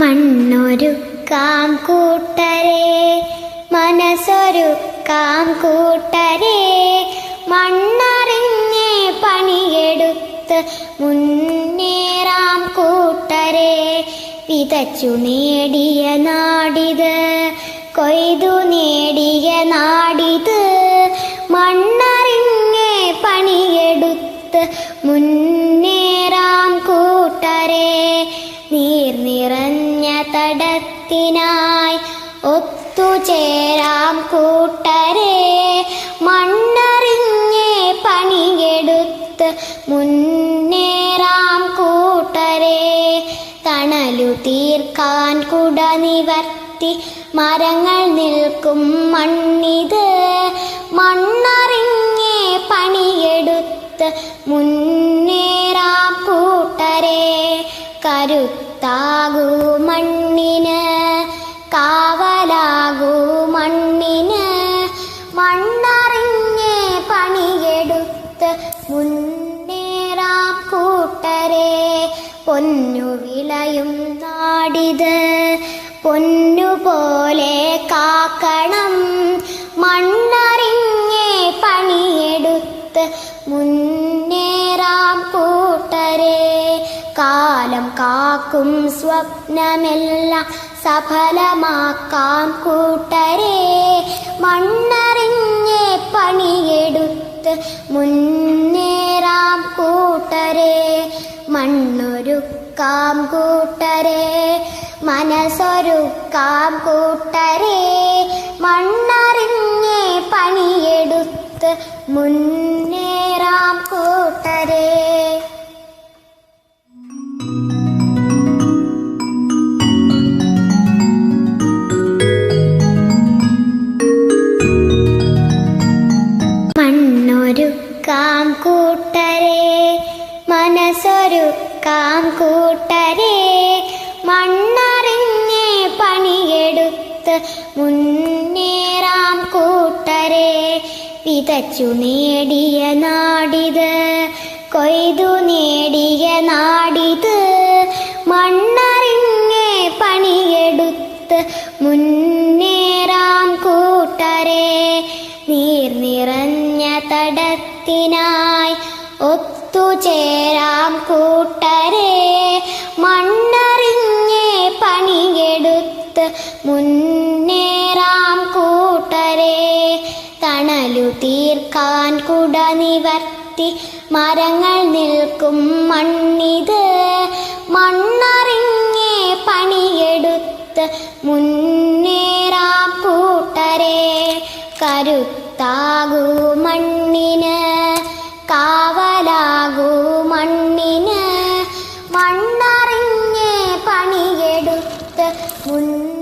മണ്ണൊരുക്കാം കൂട്ടരെ മനസ്സൊരുക്കാം കൂട്ടരെ മണ്ണറിഞ്ഞേ പണിയെടുത്ത് മുന്നേറാം കൂട്ടരെ. വിതച്ചു നേടിയ നാടിത് കൊയ്തു നിറഞ്ഞ തടത്തിനായി ഒത്തുചേരാം കൂട്ടരെ. മണ്ണറിഞ്ഞേ പണിയെടുത്ത് മുന്നേറാം കൂട്ടരെ. തണലു തീർക്കാൻ കുട നിവർത്തി മരങ്ങൾ നിൽക്കും മണ്ണിത്. മണ്ണിന് മണ്ണറിഞ്ഞ് പണിയെടുത്ത് മുന്നേറാം കൂട്ടരെ. പൊന്നു വിളയും നാടിത്. പൊന്നുപോലെ കാക്കണം മണ്ണറിഞ്ഞ് പണിയെടുത്ത് മുന്നേറാം കാലം കാക്കും സ്വപ്നമെല്ലാം സഫലമാക്കാം കൂട്ടരെ. മണ്ണറിഞ്ഞ് പണിയെടുത്ത് മുന്നേറാം കൂട്ടരെ. മണ്ണൊരുക്കാം കൂട്ടരെ. മനസ്സൊരുക്കാം കൂട്ടരെ. മണ്ണറിഞ്ഞ് പണിയെടുത്ത് മുന്നേറാം മനസ്സൊരുക്കാം കൂട്ടരെ മണ്ണറിഞ്ഞേ പണിയെടുത്ത് മുന്നേറാം കൂട്ടരെ. വിതച്ചു നേടിയ നാടിത് കൊയ്തു നേടിയ നാടിത്. മണ്ണറിഞ്ഞേ പണിയെടുത്ത് മുന്നേറാം കൂട്ടരെ. നീർ നിറഞ്ഞ തടത്തിനായി ഒത്തുചേരാം കൂട്ടരെ. മണ്ണറിഞ്ഞേ പണിയെടുത്ത് മുന്നേറാം കൂട്ടരെ. തണലു തീർക്കാൻ കുട നിവർത്തി മരങ്ങൾ നിൽക്കും മണ്ണിത്. മണ്ണറിഞ്ഞേ പണിയെടുത്ത് മുന്നേറാം കൂട്ടരെ. കരുത്താകൂ മണ്ണിന് முன்